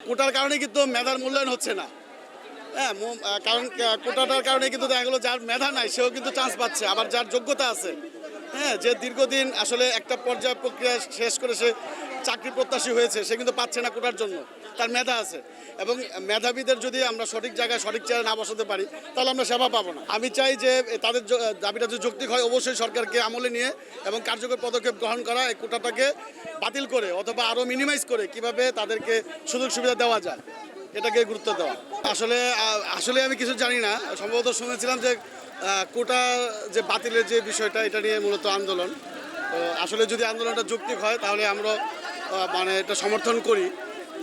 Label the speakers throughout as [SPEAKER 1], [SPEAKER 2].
[SPEAKER 1] কোটার কারণে কিন্তু মেধার মূল্যায়ন হচ্ছে না। হ্যাঁ কারণ কোটাটার কারণে কিন্তু দেখা গেলো যার মেধা নাই, সেও কিন্তু চান্স পাচ্ছে, আবার যার যোগ্যতা আছে। হ্যাঁ যে দীর্ঘদিন আসলে একটা পর্যায় প্রক্রিয়া শেষ করে সে চাকরি প্রত্যাশী হয়েছে, সে কিন্তু পাচ্ছে না কোটার জন্য। তার মেধা আছে। এবং মেধাবীদের যদি আমরা সঠিক জায়গায়, সঠিক চেয়ারে না বসাতে পারি, তাহলে আমরা সেবা পাবো না। আমি চাই যে তাদের দাবিটা যদি যৌক্তিক হয়, অবশ্যই সরকারকে আমলে নিয়ে এবং কার্যকর পদক্ষেপ গ্রহণ করা, এই কোটাটাকে বাতিল করে অথবা আরও মিনিমাইজ করে কীভাবে তাদেরকে সুযোগ সুবিধা দেওয়া যায়, এটাকে গুরুত্ব দেওয়া। আসলে আসলে আমি কিছু জানি না। সম্ভবত শুনেছিলাম যে কোটা যে বাতিলের যে বিষয়টা, এটা নিয়ে মূলত আন্দোলন। আসলে যদি আন্দোলনটা যৌক্তিক হয়, তাহলে আমরা মানে এটা সমর্থন করি।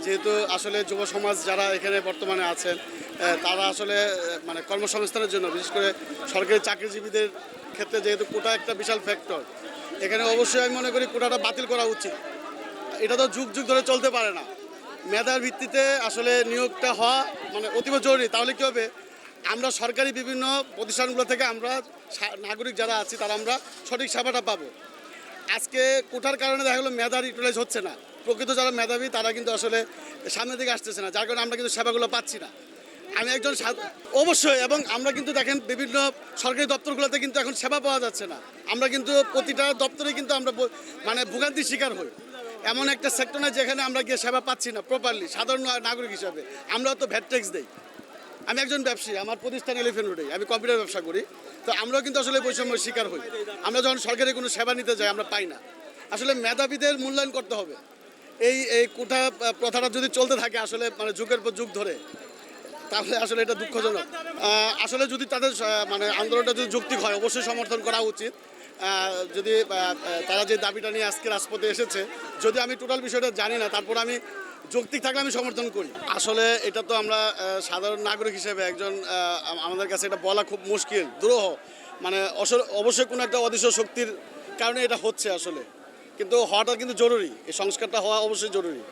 [SPEAKER 1] যেহেতু আসলে যুব সমাজ যারা এখানে বর্তমানে আছেন তারা আসলে মানে কর্মসংস্থানের জন্য, বিশেষ করে সরকারি চাকরিজীবীদের ক্ষেত্রে যেহেতু কোটা একটা বিশাল ফ্যাক্টর এখানে অবশ্যই আমি মনে করি কোটাটা বাতিল করা উচিত। এটা তো যুগ যুগ ধরে চলতে পারে না। মেধার ভিত্তিতে আসলে নিয়োগটা হওয়া মানে অতীব জরুরি, তাহলে কী হবে? আমরা সরকারি বিভিন্ন প্রতিষ্ঠানগুলো থেকে আমরা নাগরিক যারা আছি, তারা আমরা সঠিক সেবাটা পাবো। আজকে কোটার কারণে দেখা গেলো মেধার ইউটিলাইজ হচ্ছে না। প্রকৃত যারা মেধাবী, তারা কিন্তু আসলে সামনের দিকে আসতেছে না। যার কারণে আমরা কিন্তু সেবাগুলো পাচ্ছি না। আমি একজন অবশ্যই, এবং আমরা কিন্তু দেখেন বিভিন্ন সরকারি দপ্তরগুলোতে কিন্তু এখন সেবা পাওয়া যাচ্ছে না। আমরা কিন্তু প্রতিটা দপ্তরে কিন্তু আমরা মানে ভোগান্তির শিকার হই। এমন একটা সেক্টর না যেখানে আমরা গিয়ে সেবা পাচ্ছি না প্রপারলি সাধারণ নাগরিক হিসাবে। আমরা তো ভ্যাট ট্যাক্স দেই। আমি একজন ব্যবসায়ী, আমার প্রতিষ্ঠান এলিফেন্ট রোডে আমি কম্পিউটার ব্যবসা করি। তো আমরাও কিন্তু আসলে বৈষম্যের শিকার হই। আমরা যখন সরকারি কোনো সেবা নিতে যাই, আমরা পাই না। আসলে মেধাবীদের মূল্যায়ন করতে হবে। এই এই কোঠা প্রথাটা যদি চলতে থাকে, আসলে মানে যুগের পর যুগ ধরে, তাহলে আসলে এটা দুঃখজনক। আসলে যদি তাদের মানে আন্দোলনটা যদি যৌক্তিক হয়, অবশ্যই সমর্থন করা উচিত। যদি তারা যে দাবিটা নিয়ে আজকে রাজপথে এসেছে, যদি আমি টোটাল বিষয়টা জানি না, তারপর আমি যৌক্তিক থাকলে আমি সমর্থন করি। আসলে এটা তো আমরা সাধারণ নাগরিক হিসেবে একজন আমাদের কাছে এটা বলা খুব মুশকিল, দুরূহ। মানে অবশ্যই কোনো একটা অদৃশ্য শক্তির কারণে এটা হচ্ছে আসলে। কিন্তু হওয়াটা কিন্তু জরুরি, এই সংস্কারটা হওয়া অবশ্যই জরুরি।